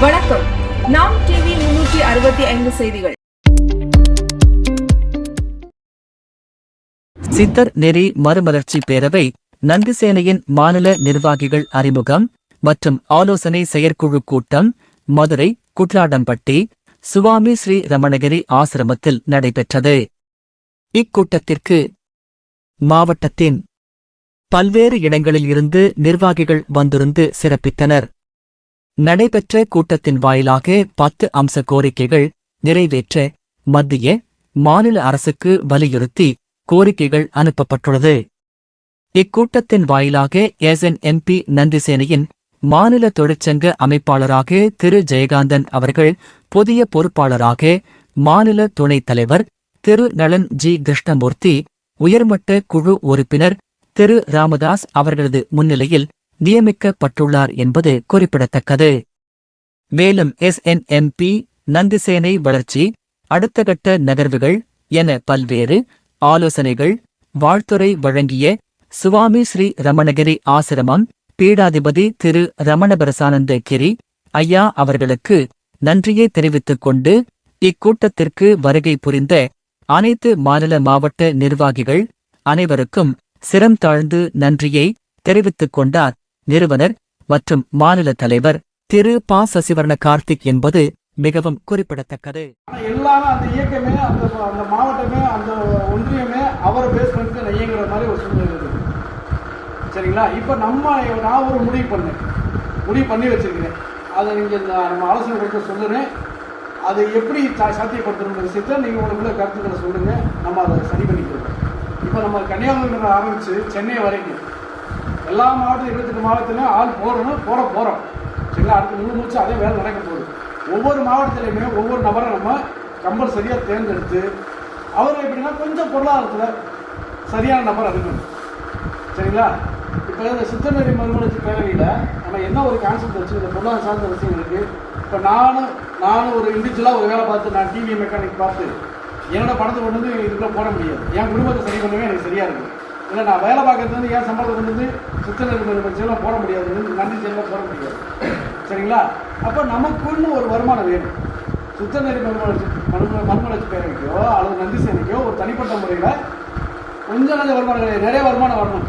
வணக்கம். நாம் டிவி முன்னூற்றி அறுபத்தி ஐந்து செய்திகள். சித்தர் நெறி மறுமலர்ச்சி பேரவை நந்திசேனையின் மாநில நிர்வாகிகள் அறிமுகம் மற்றும் ஆலோசனை செயற்குழு கூட்டம் மதுரை குட்லாடம்பட்டி சுவாமி ஸ்ரீ ரமணகிரி ஆசிரமத்தில் நடைபெற்றது. இக்கூட்டத்திற்கு மாவட்டத்தின் பல்வேறு இடங்களில் இருந்து நிர்வாகிகள் வந்திருந்து சிறப்பித்தனர். நடைபெற்ற கூட்டத்தின் வாயிலாக பத்து அம்ச கோரிக்கைகள் நிறைவேற்ற மத்திய மாநில அரசுக்கு வலியுறுத்தி கோரிக்கைகள் அனுப்பப்பட்டுள்ளது. இக்கூட்டத்தின் வாயிலாக எஸ்என் எம்பி நந்திசேனையின் மாநில தொழிற்சங்க அமைப்பாளராக திரு. ஜெயகாந்தன் அவர்கள் புதிய பொறுப்பாளராக மாநில துணைத் தலைவர் திரு. நளன் ஜி. கிருஷ்ணமூர்த்தி உயர்மட்ட குழு உறுப்பினர் திரு. ராமதாஸ் அவர்களது முன்னிலையில் நியமிக்கப்பட்டுள்ளார் என்பது குறிப்பிடத்தக்கது. மேலும் எஸ்என்எம்பி நந்திசேனை வளர்ச்சி அடுத்த கட்ட நகர்வுகள் என பல்வேறு ஆலோசனைகள் வாழ்த்துரை வழங்கிய சுவாமி ஸ்ரீ ரமணகிரி ஆசிரமம் பீடாதிபதி திரு ரமணபரசானந்த கிரி ஐயா அவர்களுக்கு நன்றியை தெரிவித்துக் கொண்டு இக்கூட்டத்திற்கு வருகை புரிந்த அனைத்து மாநில மாவட்ட நிர்வாகிகள் அனைவருக்கும் சிரம் தாழ்ந்து நன்றியை தெரிவித்துக் கொண்டார். நிறுவனர் மற்றும் மாநில தலைவர் திரு ப. சசிவர்ண கார்த்திக் என்பது மிகவும் குறிப்பிடத்தக்கது. எல்லாரும் எல்லாமே அந்த இயக்கமே அந்த அந்த மாவட்டமே அந்த ஒன்றியமே அவரை பேஸ் பண்ணிட்டு நான் இயங்குற மாதிரி ஒரு சூழ்நிலை இருக்குது சரிங்களா? இப்போ நம்ம நான் ஒரு முடிவு பண்ணேன். முடிவு பண்ணி வச்சிருக்கிறேன். அதை நீங்கள் நம்ம ஆலோசனை கொடுக்க சொல்லுறேன். அதை எப்படி சா- சாத்தியப்படுத்தணுன்ற விஷயத்தை நீங்கள் உங்களுக்குள்ள கருத்துக்களை சொல்லுங்கள் நம்ம அதை சரி பண்ணிக்கிறோம். இப்போ நம்ம கன்னியாகுமரி ஆரம்பித்து சென்னை வரைக்கும் எல்லா மாவட்டம் இருபத்தெட்டு மாவட்டத்திலையும் ஆள் போடணும் போட போகிறோம் சரிங்களா? அடுத்து முழு மூச்சு அதே வேலை நடக்க போகுது. ஒவ்வொரு மாவட்டத்திலையுமே ஒவ்வொரு நபரை நம்ம கம்பல்சரியாக தேர்ந்தெடுத்து அவர் எப்படின்னா கொஞ்சம் பொருளாதாரத்தில் சரியான நபர் இருக்கணும். சரிங்களா? இப்போ இந்த சித்தநெறி மறுமலர்ச்சி பேரவையில் நம்ம என்ன ஒரு கான்செப்ட் வச்சு இந்த பொருளாதார சார்ந்த விஷயங்களுக்கு இப்போ நானும் நானும் ஒரு இண்டிவிஜுவலாக ஒரு வேலை பார்த்து நான் டிவி மெக்கானிக் பார்த்து என்னோட பணத்தை கொண்டு வந்து இதுக்குள்ளே போட முடியாது. என் குடும்பத்தை சரி பண்ணவே எனக்கு சரியாக இருக்குது இல்லை நான் வேலை பார்க்கறது வந்து ஏன் சம்பளத்தை கொண்டு வந்து சித்தநெறி மறுமலர்ச்சியெல்லாம் போட முடியாது? நன்றி செயலாம் போட முடியாது. சரிங்களா? அப்போ நமக்குன்னு ஒரு வருமானம் வேணும். சுத்தநெறி மறுமலர்ச்சி மறும மறுமலர்ச்சி பேரவைக்கோ அல்லது நந்தி சேனைக்கோ ஒரு தனிப்பட்ட முறையில் கொஞ்சம் நல்ல வருமானம் கிடையாது நிறைய வருமானம் வரணும்.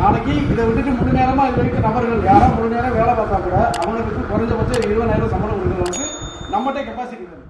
நாளைக்கு இதை விட்டுட்டு முழு நேரமாக இது வரைக்கும் நபர்கள் யாரும் முழு நேரம் வேலை பார்த்தா கூட அவங்களுக்கு குறைஞ்சபட்சம் இருபதாயிரம் சம்பளம் கொடுக்குறவங்களுக்கு நம்மகிட்ட கெப்பாசிட்டி வேணும்.